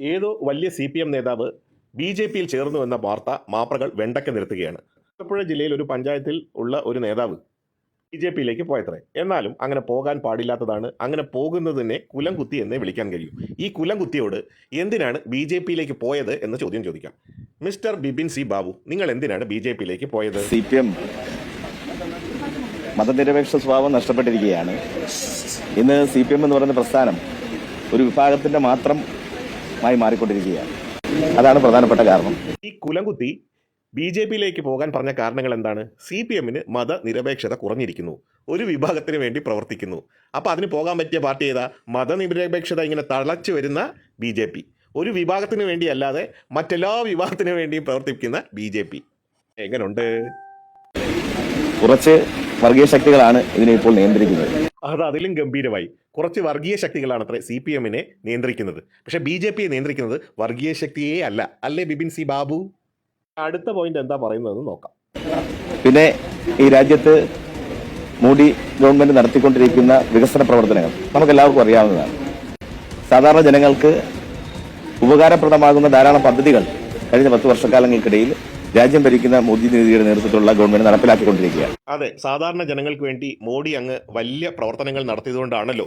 ഏതോ വലിയ C P M നേതാവ് ബി ജെ പിയിൽ ചേർന്നു എന്ന വാർത്ത മാപ്രകൾ വെണ്ടക്ക നിർത്തുകയാണ് ആലപ്പുഴ ജില്ലയിൽ ഒരു പഞ്ചായത്തിൽ ഉള്ള ഒരു നേതാവ് ബി ജെ പിയിലേക്ക് പോയത്രേ. എന്നാലും അങ്ങനെ പോകാൻ പാടില്ലാത്തതാണ്. അങ്ങനെ പോകുന്നതിനെ കുലം കുത്തി എന്നേ വിളിക്കാൻ കഴിയും. ഈ കുലം കുത്തിയോട് എന്തിനാണ് ബി ജെ പിയിലേക്ക് പോയത് എന്ന് ചോദ്യം ചോദിക്കാം. മിസ്റ്റർ ബിബിൻ സി ബാബു നിങ്ങൾ എന്തിനാണ് ബി ജെ പിയിലേക്ക് പോയത്? സി പി എം മതനിരപേക്ഷ സ്വഭാവം നഷ്ടപ്പെട്ടിരിക്കുകയാണ്. ഇന്ന് സി പി എം എന്ന് പറയുന്ന പ്രസ്ഥാനം ഒരു വിഭാഗത്തിന്റെ മാത്രമായി മാറിക്കൊണ്ടിരിക്കുകയാണ്. അതാണ് പ്രധാനപ്പെട്ട കാരണം. ഈ കുലംകുത്തി ബി ജെ പിയിലേക്ക് പോകാൻ പറഞ്ഞ കാരണങ്ങൾ എന്താണ്? സി പി എമ്മിന് മതനിരപേക്ഷത കുറഞ്ഞിരിക്കുന്നു. ഒരു വിഭാഗത്തിന് വേണ്ടി പ്രവർത്തിക്കുന്നു. അപ്പോൾ അതിന് പോകാൻ പറ്റിയ പാർട്ടി ഏതാ? മതനിരപേക്ഷത ഇങ്ങനെ തളച്ചു വരുന്ന ബി ജെ പി. ഒരു വിഭാഗത്തിന് വേണ്ടിയല്ലാതെ മറ്റെല്ലാ വിഭാഗത്തിനു വേണ്ടിയും പ്രവർത്തിക്കുന്ന ബി ജെ പി. എങ്ങനുണ്ട്? കുറച്ച് വർഗീയ ശക്തികളാണ് ഇതിനെ ഇപ്പോൾ നിയന്ത്രിക്കുന്നത്. അത് അതിലും ഗംഭീരമായി. കുറച്ച് വർഗീയ ശക്തികളാണ് അത്ര സി പി എമ്മിനെ നിയന്ത്രിക്കുന്നത്. പക്ഷേ ബി ജെ പിയെ നിയന്ത്രിക്കുന്നത് വർഗീയ ശക്തിയെ അല്ല. അല്ലേ ബിപിൻ സി ബാബു? അടുത്ത പോയിന്റ് എന്താ പറയുന്നതെന്ന് നോക്കാം. പിന്നെ ഈ രാജ്യത്ത് മോഡി ഗവൺമെന്റ് നടത്തിക്കൊണ്ടിരിക്കുന്ന വികസന പ്രവർത്തനങ്ങൾ നമുക്ക് എല്ലാവർക്കും അറിയാവുന്നതാണ്. സാധാരണ ജനങ്ങൾക്ക് ഉപകാരപ്രദമാകുന്ന ധാരാളം പദ്ധതികൾ കഴിഞ്ഞ പത്ത് വർഷക്കാലങ്ങൾക്കിടയിൽ രാജ്യം ഭരിക്കുന്ന മോദി നീതിയുടെ നേതൃത്വത്തിലുള്ള ഗവൺമെന്റ് നടപ്പിലാക്കിക്കൊണ്ടിരിക്കുകയാണ്. അതെ സാധാരണ ജനങ്ങൾക്ക് വേണ്ടി മോഡി അങ്ങ് വലിയ പ്രവർത്തനങ്ങൾ നടത്തിയതുകൊണ്ടാണല്ലോ.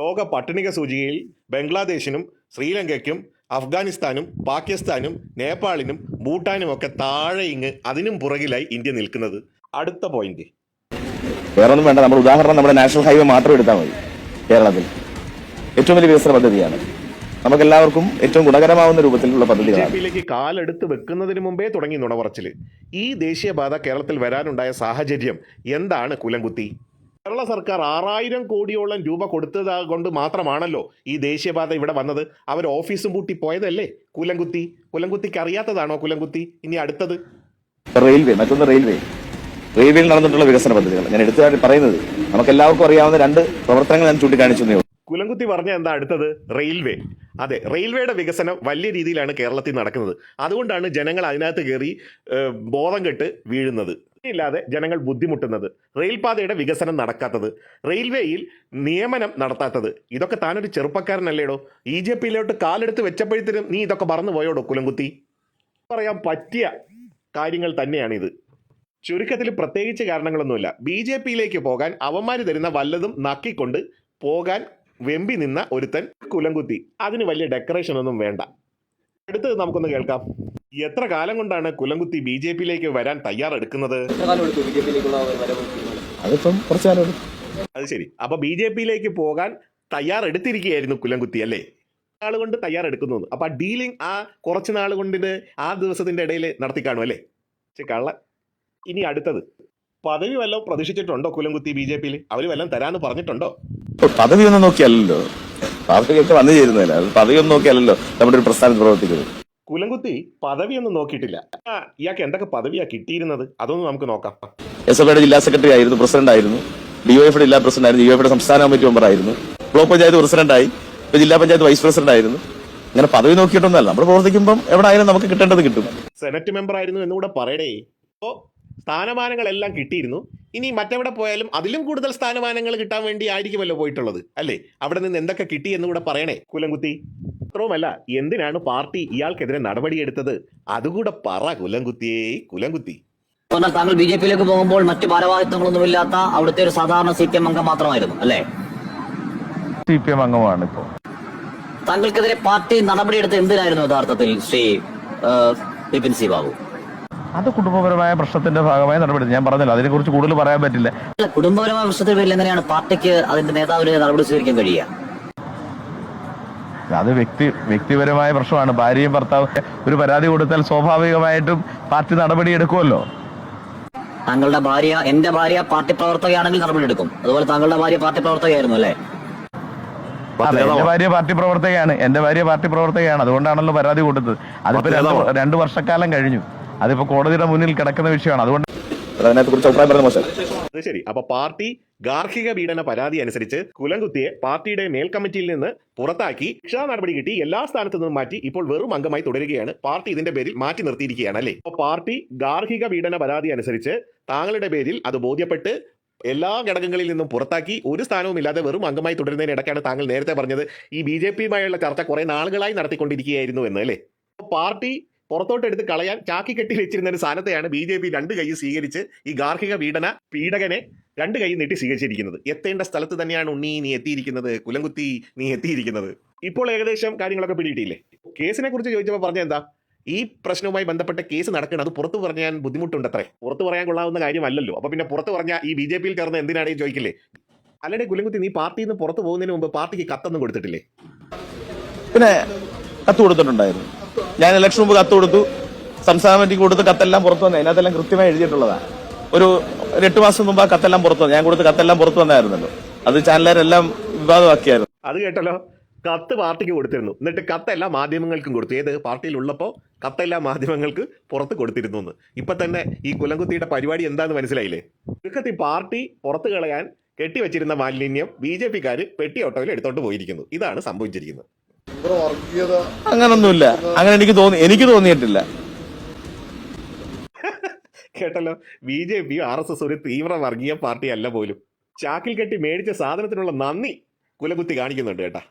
ലോക പട്ടിണിക സൂചികയിൽ ബംഗ്ലാദേശിനും ശ്രീലങ്കയ്ക്കും അഫ്ഗാനിസ്ഥാനും പാകിസ്ഥാനും നേപ്പാളിനും ഭൂട്ടാനും ഒക്കെ താഴെ ഇങ്ങ് അതിനും പുറകിലായി ഇന്ത്യ നിൽക്കുന്നത്. അടുത്ത പോയിന്റ് വേറെ ഒന്നും വേണ്ട നമ്മുടെ ഉദാഹരണം നമ്മുടെ നാഷണൽ ഹൈവേ മാത്രം എടുത്താൽ മതി കേരളത്തിൽ. ഏറ്റവും വലിയ വികസന പദ്ധതിയാണ്. നമുക്കെല്ലാവർക്കും ഏറ്റവും ഗുണകരമാവുന്ന രൂപത്തിലുള്ള പദ്ധതികളാണ്. കാലെടുത്ത് വെക്കുന്നതിന് മുമ്പേ തുടങ്ങി നുണവറച്ചിൽ ഈ ദേശീയപാത കേരളത്തിൽ വരാനുണ്ടായ സാഹചര്യം എന്താണ് കുലംകുത്തി? കേരള സർക്കാർ ആറായിരം കോടിയോളം രൂപ കൊടുത്തത് കൊണ്ട് മാത്രമാണല്ലോ ഈ ദേശീയപാത ഇവിടെ വന്നത്. അവർ ഓഫീസും പൂട്ടി പോയതല്ലേ? കുലംകുത്തി. കുലംകുത്തിക്ക് അറിയാത്തതാണോ കുലംകുത്തി? ഇനി അടുത്തത്? റെയിൽവേ മറ്റൊന്ന് റെയിൽവേ. റെയിൽവേയിൽ നടന്നിട്ടുള്ള വികസന പദ്ധതികൾ ഞാൻ എടുത്തു പറയുന്നത് നമുക്ക് എല്ലാവർക്കും അറിയാവുന്ന രണ്ട് പ്രവർത്തനങ്ങൾ ഞാൻ ചൂണ്ടിക്കാണിച്ചു. കുലംകുത്തി പറഞ്ഞ എന്താ അടുത്തത്? റെയിൽവേ. അതെ റെയിൽവേയുടെ വികസനം വലിയ രീതിയിലാണ് കേരളത്തിൽ നടക്കുന്നത്. അതുകൊണ്ടാണ് ജനങ്ങൾ അതിനകത്ത് കയറി ബോധം കെട്ട് വീഴുന്നത്. ഇല്ലാതെ ജനങ്ങൾ ബുദ്ധിമുട്ടുന്നത്. റെയിൽപാതയുടെ വികസനം നടക്കാത്തത്. റെയിൽവേയിൽ നിയമനം നടത്താത്തത്. ഇതൊക്കെ താനൊരു ചെറുപ്പക്കാരനല്ലേടോ? ഇ ജെ പിയിലോട്ട് കാലെടുത്ത് വെച്ചപ്പോഴത്തേനും നീ ഇതൊക്കെ മറന്നു പോയോടോ കുലംകുത്തി? പറയാൻ പറ്റിയ കാര്യങ്ങൾ തന്നെയാണിത്. ചുരുക്കത്തിൽ പ്രത്യേകിച്ച് കാരണങ്ങളൊന്നുമില്ല. ബി ജെ പിയിലേക്ക് പോകാൻ അവന്മാർ തരുന്ന വല്ലതും നക്കിക്കൊണ്ട് പോകാൻ വെമ്പി നിന്ന ഒരുത്തൻ കുലംകുത്തി. അതിന് വലിയ ഡെക്കറേഷൻ ഒന്നും വേണ്ട. അടുത്തത് നമുക്കൊന്ന് കേൾക്കാം. എത്ര കാലം കൊണ്ടാണ് കുലംകുത്തി ബി ജെ പിയിലേക്ക് വരാൻ തയ്യാറെടുക്കുന്നത്? അതിപ്പം കുറച്ചു കാലം അത് ശരി. അപ്പൊ ബി ജെ പിയിലേക്ക് പോകാൻ തയ്യാറെടുത്തിരിക്കുകയായിരുന്നു കുലംകുത്തി അല്ലേ? നാൾ കൊണ്ട് തയ്യാറെടുക്കുന്നു. അപ്പൊ ആ ഡീലിംഗ് ആ കുറച്ച് നാൾ കൊണ്ടിന് ആ ദിവസത്തിന്റെ ഇടയിൽ നടത്തി കാണും അല്ലേ? പക്ഷെ കള്ള. ഇനി അടുത്തത്. പദവി വല്ലതും പ്രതീക്ഷിച്ചിട്ടുണ്ടോ കുലംകുത്തി ബി ജെ പിയിൽ അവർ വല്ലതും തരാന്ന് പറഞ്ഞിട്ടുണ്ടോ? പദവി ഒന്നും നോക്കിയല്ലല്ലോ. പദവിയൊക്കെ വന്നു ചേരുന്നില്ല അത് പദവി ഒന്നും നോക്കിയല്ലല്ലോ നമ്മുടെ ഒരു പ്രസ്ഥാനത്ത് പ്രവർത്തിക്കുന്നത്. കുലംകുത്തി പദവിയൊന്നും നോക്കിയിട്ടില്ല. ഇയാൾക്ക് എന്തൊക്കെ പദവിയാ കിട്ടിയിരുന്നത്? അതൊന്നും നമുക്ക് നോക്കാം. എസ് എഫ് ഐയുടെ ജില്ലാ സെക്രട്ടറി ആയിരുന്നു പ്രസിഡന്റ് ആയിരുന്നു. ഡിവൈഎഫിയുടെ ജില്ലാ പ്രസിഡന്റ് ആയിരുന്നു ഡിവൈഎഫിയുടെ സംസ്ഥാന കമ്മിറ്റി മെമ്പർ ആയിരുന്നു. ബ്ലോക്ക് പഞ്ചായത്ത് പ്രസിഡന്റായി ഇപ്പൊ ജില്ലാ പഞ്ചായത്ത് വൈസ് പ്രസിഡന്റ് ആയിരുന്നു. അങ്ങനെ പദവി നോക്കിയിട്ടൊന്നുമല്ല. നമ്മൾ പ്രവർത്തിക്കുമ്പോൾ എവിടെ ആയാലും നമുക്ക് കിട്ടേണ്ടത് കിട്ടും. സെനറ്റ് മെമ്പർ ആയിരുന്നു എന്നുകൂടെ പറയടേ. സ്ഥാനമാനങ്ങളെല്ലാം കിട്ടിയിരുന്നു. ഇനി മറ്റെവിടെ പോയാലും അതിലും കൂടുതൽ സ്ഥാനമാനങ്ങൾ കിട്ടാൻ വേണ്ടി ആയിരിക്കുമല്ലോ പോയിട്ടുള്ളത് അല്ലേ? അവിടെ നിന്ന് എന്തൊക്കെ കിട്ടി എന്ന് കൂടെ പറയണേ കുലംകുത്തി. മാത്രവുമല്ല എന്തിനാണ് പാർട്ടി ഇയാൾക്കെതിരെ നടപടിയെടുത്തത്? അതുകൂടെ പറ കുലംകുത്തിയേ കുലംകുത്തി. പറഞ്ഞാൽ താങ്കൾ ബി ജെ പിയിലേക്ക് പോകുമ്പോൾ മറ്റു ഭാരവാഹിത്വങ്ങളൊന്നുമില്ലാത്ത അവിടുത്തെ ഒരു സാധാരണ സി പി എം അംഗം മാത്രമായിരുന്നു അല്ലേ? സി പി എം അംഗമാണ് ഇപ്പോ താങ്കൾക്കെതിരെ പാർട്ടി നടപടിയെടുത്ത് എന്തിനായിരുന്നു യഥാർത്ഥത്തിൽ ശ്രീ ബിപിൻ സി ബാബു? അത് കുടുംബപരമായ പ്രശ്നത്തിന്റെ ഭാഗമായി നടപടി. ഞാൻ പറഞ്ഞില്ല അതിനെക്കുറിച്ച് കൂടുതൽ പറയാൻ പറ്റില്ല. കുടുംബപരമായ പ്രശ്നത്തിന് പേരിൽ എങ്ങനെയാണ് പാർട്ടിക്ക് അതിന്റെ നേതാവിന് നടപടി സ്വീകരിക്കാൻ കഴിയുക? അത് വ്യക്തി വ്യക്തിപരമായ പ്രശ്നമാണ്. ഭാര്യയും ഭർത്താവും ഒരു പരാതി കൊടുത്താൽ സ്വാഭാവികമായിട്ടും പാർട്ടി നടപടി എടുക്കുമല്ലോ. താങ്കളുടെ ഭാര്യ എന്റെ ഭാര്യ പാർട്ടി പ്രവർത്തകയാണെങ്കിൽ നടപടിയെടുക്കും അതുപോലെ താങ്കളുടെ ഭാര്യ പാർട്ടി പ്രവർത്തകയായിരുന്നു അല്ലേ? എന്റെ ഭാര്യ പാർട്ടി പ്രവർത്തകയാണ്. എന്റെ ഭാര്യ പാർട്ടി പ്രവർത്തകയാണ്. അതുകൊണ്ടാണല്ലോ പരാതി കൊടുത്തത്. അതിപ്പോ രണ്ടു വർഷക്കാലം കഴിഞ്ഞു. അതിപ്പോ കോടതിയുടെ മുന്നിൽ കിടക്കുന്ന വിഷയമാണ്. അതുകൊണ്ട് അഭിപ്രായം പറഞ്ഞ മോശം? അത് ശരി. അപ്പൊ പാർട്ടി ഗാർഹിക പീഡന പരാതി അനുസരിച്ച് കുലംകുത്തിയെ പാർട്ടിയുടെ മേൽ കമ്മിറ്റിയിൽ നിന്ന് പുറത്താക്കി ശിക്ഷാ നടപടി കിട്ടി എല്ലാ സ്ഥാനത്തു നിന്നും മാറ്റി ഇപ്പോൾ വെറും അംഗമായി തുടരുകയാണ്. പാർട്ടി ഇതിന്റെ പേരിൽ മാറ്റി നിർത്തിയിരിക്കുകയാണ് അല്ലേ? അപ്പോൾ പാർട്ടി ഗാർഹിക പീഡന പരാതി അനുസരിച്ച് താങ്കളുടെ പേരിൽ അത് ബോധ്യപ്പെട്ട് എല്ലാ ഘടകങ്ങളിൽ നിന്നും പുറത്താക്കി ഒരു സ്ഥാനവും ഇല്ലാതെ വെറും അംഗമായി തുടരുന്നതിനിടയ്ക്കാണ് താങ്കൾ നേരത്തെ പറഞ്ഞത്. ഈ ബി ജെ പിയുമായുള്ള ചർച്ച കുറെ നാളുകളായി നടത്തിക്കൊണ്ടിരിക്കുകയായിരുന്നു എന്ന് അല്ലേ? പാർട്ടി പുറത്തോട്ട് എടുത്ത് കളയാൻ ചാക്കി കെട്ടി വെച്ചിരുന്ന ഒരു സ്ഥാനത്തെയാണ് ബി ജെ പി രണ്ട് കൈ സ്വീകരിച്ച് ഈ ഗാർഹിക പീഡന പീഡകനെ രണ്ട് കൈ നീട്ടി സ്വീകരിച്ചിരിക്കുന്നത്. എത്തേണ്ട സ്ഥലത്ത് തന്നെയാണ് ഉണ്ണി നീ എത്തിയിരിക്കുന്നത്. കുലംകുത്തി നീ എത്തിയിരിക്കുന്നത്. ഇപ്പോൾ ഏകദേശം കാര്യങ്ങളൊക്കെ പിടിയിട്ടില്ലേ കേസിനെ കുറിച്ച് ചോദിച്ചപ്പോൾ പറഞ്ഞ എന്താ? ഈ പ്രശ്നവുമായി ബന്ധപ്പെട്ട കേസ് നടക്കണം അത് പുറത്തു പറഞ്ഞാൽ ബുദ്ധിമുട്ടുണ്ടത്രേ. പുറത്തു പറയാൻ കൊള്ളാവുന്ന കാര്യമല്ലല്ലോ. അപ്പൊ പിന്നെ പുറത്ത് പറഞ്ഞാൽ ഈ ബി ജെ പിയിൽ ചേർന്ന് എന്തിനാണ് ചോദിക്കില്ലേ? അല്ലടെ കുലംകുത്തി നീ പാർട്ടിയിൽ നിന്ന് പുറത്തു പോകുന്നതിന് മുമ്പ് പാർട്ടിക്ക് കത്തൊന്നും കൊടുത്തിട്ടില്ലേ? പിന്നെ കത്ത് കൊടുത്തിട്ടുണ്ടായിരുന്നു. ഞാൻ ഇലക്ഷൻ മുമ്പ് കത്ത് കൊടുത്തു. സംസ്ഥാന കമ്മിറ്റിക്ക് കൊടുത്ത് കത്തെല്ലാം പുറത്തു വന്നേ. അതിനകത്തെല്ലാം കൃത്യമായി എഴുതിയിട്ടുള്ളതാണ് ഒരു ഒരു എട്ട് മാസം മുമ്പ് ആ കത്തെല്ലാം പുറത്തു വന്നു. ഞാൻ കൊടുത്ത കത്തെല്ലാം പുറത്തു വന്നായിരുന്നല്ലോ. അത് ചാനലുകാരെല്ലാം വിവാദമാക്കിയായിരുന്നു. അത് കേട്ടല്ലോ. കത്ത് പാർട്ടിക്ക് കൊടുത്തിരുന്നു. എന്നിട്ട് കത്തെല്ലാം മാധ്യമങ്ങൾക്കും കൊടുത്തു. ഏത്? പാർട്ടിയിലുള്ളപ്പോൾ കത്തെല്ലാം മാധ്യമങ്ങൾക്ക് പുറത്ത് കൊടുത്തിരുന്നു എന്ന്. ഇപ്പൊ തന്നെ ഈ കുലംകുത്തിയുടെ പരിപാടി എന്താണെന്ന് മനസ്സിലായില്ലേ? ചുരുക്കത്തിൽ പാർട്ടി പുറത്തു കളയാൻ കെട്ടിവെച്ചിരുന്ന മാലിന്യം ബി ജെ പിക്കാർ പെട്ടി ഓട്ടോയിൽ എടുത്തോണ്ട് പോയിരിക്കുന്നു. ഇതാണ് സംഭവിച്ചിരിക്കുന്നത്. അങ്ങനൊന്നുമില്ല. അങ്ങനെ എനിക്ക് തോന്നി എനിക്ക് തോന്നിയിട്ടില്ല. കേട്ടല്ലോ? B J P R S S ഒരു തീവ്ര വർഗീയ പാർട്ടി അല്ല പോലും. ചാക്കിൽ കെട്ടി മേടിച്ച സാധനത്തിനുള്ള നന്ദി കുലകുത്തി കാണിക്കുന്നുണ്ട് കേട്ടാ.